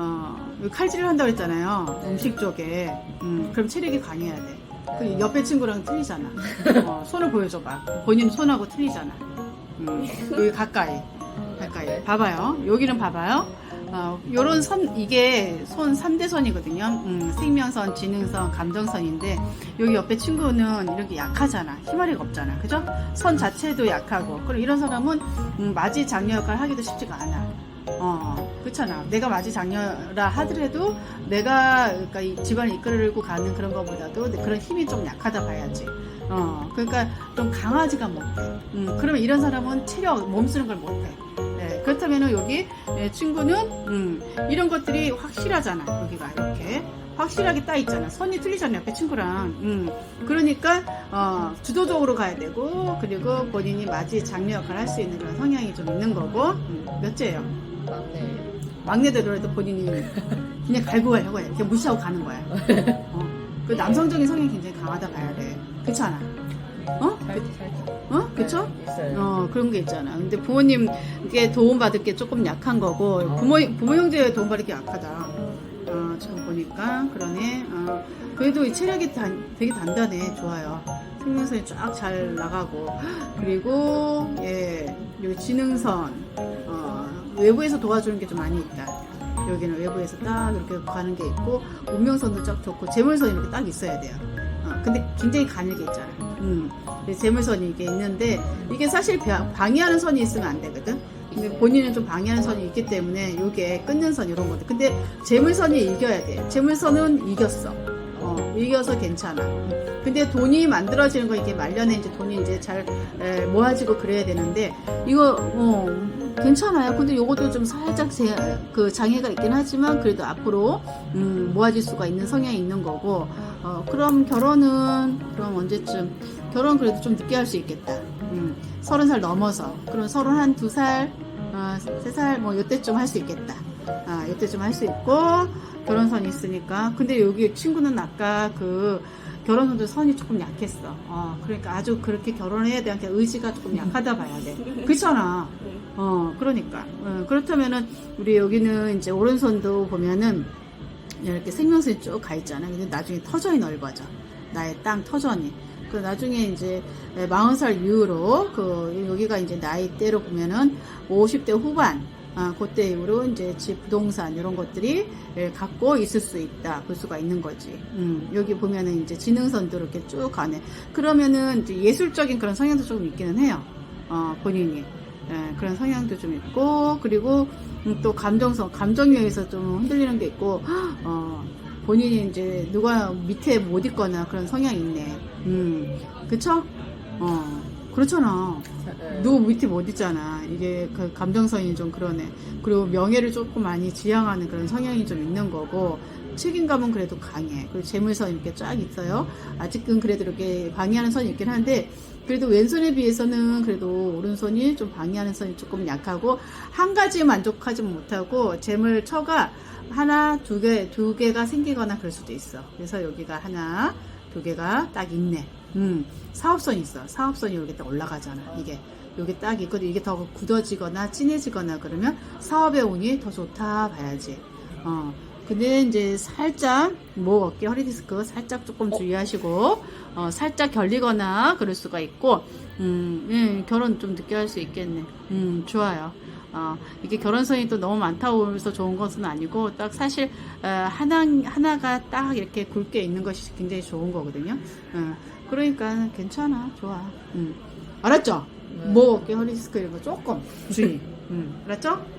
어, 여기 칼질을 한다고 했잖아요. 음식 쪽에. 음, 그럼 체력이 강해야 돼. 그 옆에 친구랑 틀리잖아. 어, 손을 보여줘봐. 본인 손하고 틀리잖아. 음, 여기 가까이. 가까이. 봐봐요. 여기는 봐봐요. 어, 요런 선, 이게 손 3대 선이거든요. 음, 생명선, 지능선, 감정선인데, 여기 옆에 친구는 이렇게 약하잖아. 희마리가 없잖아. 그죠? 선 자체도 약하고. 그리고 이런 사람은, 음, 마지 장녀 역할을 하기도 쉽지가 않아. 어, 그렇잖아. 내가 마지 장녀라 하더라도 내가 그러니까 이 집안을 이끌고 가는 그런 것보다도 그런 힘이 좀 약하다 봐야지. 어, 그러니까 좀 강하지가 못해. 음, 그러면 이런 사람은 체력, 몸 쓰는 걸 못해. 네, 그렇다면은 여기 예, 친구는 음, 이런 것들이 확실하잖아. 여기가 이렇게 확실하게 따 있잖아. 선이 틀리잖아. 옆에 친구랑. 음, 그러니까 어, 주도적으로 가야 되고 그리고 본인이 마지 장녀 역할을 할 수 있는 그런 성향이 좀 있는 거고 음, 몇째예요? 막내. 막내대로 해도 본인이 그냥 갈고 가려고 해. 그냥 무시하고 가는 거야. 어. 그 남성적인 성향이 굉장히 강하다 봐야 돼. 그렇지 않아? 어? 살짝. 어? 그쵸? 있어요. 어, 그런 게 있잖아. 근데 부모님께 도움받을 게 조금 약한 거고, 부모, 부모 형제에 도움받을 게 약하다. 어, 지금 보니까, 그러네. 어, 그래도 이 체력이 단, 되게 단단해. 좋아요. 생명선이 쫙 잘 나가고. 그리고, 예, 여기 지능선, 어, 외부에서 도와주는 게 좀 많이 있다. 여기는 외부에서 딱 이렇게 가는 게 있고, 운명선도 쫙 좋고, 재물선 이렇게 딱 있어야 돼요. 어, 근데 굉장히 가늘게 있잖아. 음. 재물선이 이게 있는데 이게 사실 방- 방해하는 선이 있으면 안 되거든. 근데 본인은 좀 방해하는 선이 있기 때문에 이게 끊는 선 이런 것들. 근데 재물선이 이겨야 돼. 재물선은 이겼어. 어, 이겨서 괜찮아. 근데 돈이 만들어지는 거 이게 말년에 이제 돈이 이제 잘 에, 모아지고 그래야 되는데 이거 어 괜찮아요. 근데 요것도 좀 살짝 제, 그 장애가 있긴 하지만 그래도 앞으로 음, 모아질 수가 있는 성향이 있는 거고 어, 그럼 결혼은 그럼 언제쯤 결혼 그래도 좀 늦게 할 수 있겠다. 음, 서른 살 넘어서 그럼 서른 한두 살, 어, 세살뭐 요때쯤 할 수 있겠다. 아, 요때쯤 할 수 있고 결혼선이 있으니까. 근데 여기 친구는 아까 그 결혼선도 선이 조금 약했어. 어, 그러니까 아주 그렇게 결혼해야 대한 의지가 조금 약하다 봐야 돼. 그렇잖아. 어, 그러니까. 어, 그렇다면은 우리 여기는 이제 오른손도 보면은 이렇게 생명선이 쭉 가 있잖아. 근데 나중에 터전이 넓어져. 나의 땅 터전이. 그 나중에 이제 40살 이후로 그 여기가 이제 나이대로 보면은 50대 후반 아, 그때 이후로 이제 집 부동산 이런 것들이 예, 갖고 있을 수 있다 볼 수가 있는 거지. 음, 여기 보면은 이제 지능선도 이렇게 쭉 가네. 그러면은 예술적인 그런 성향도 조금 있기는 해요. 어, 본인이. 예, 그런 성향도 좀 있고 그리고 음, 또 감정성, 감정력에서 좀 흔들리는 게 있고 어, 본인이 이제 누가 밑에 못 있거나 그런 성향이 있네. 음, 그쵸? 어, 그렇잖아. 네. 누구 밑에 못 있잖아. 이게 그 감정선이 좀 그러네. 그리고 명예를 조금 많이 지향하는 그런 성향이 좀 있는 거고, 책임감은 그래도 강해. 그리고 재물선 이렇게 쫙 있어요. 아직은 그래도 이렇게 방해하는 선이 있긴 한데, 그래도 왼손에 비해서는 그래도 오른손이 좀 방해하는 선이 조금 약하고, 한 가지에 만족하지 못하고, 재물 처가 하나, 두 개, 두 개가 생기거나 그럴 수도 있어. 그래서 여기가 하나, 두 개가 딱 있네. 음, 사업선이 있어. 사업선이 여기 딱 올라가잖아. 이게. 여기 딱 있거든. 이게 더 굳어지거나 진해지거나 그러면 사업의 운이 더 좋다 봐야지. 어. 근데 이제 살짝 목 어깨 허리 디스크 살짝 조금 주의하시고 어, 살짝 결리거나 그럴 수가 있고 음, 예, 결혼 좀 늦게 할 수 있겠네. 음, 좋아요. 어, 이게 결혼선이 또 너무 많다고 해서 좋은 것은 아니고 딱 사실 어, 하나 하나가 딱 이렇게 굵게 있는 것이 굉장히 좋은 거거든요. 어, 그러니까 괜찮아, 좋아. 음. 알았죠? 네. 목 어깨 허리 디스크 이런 거 조금 주의. 음, 알았죠?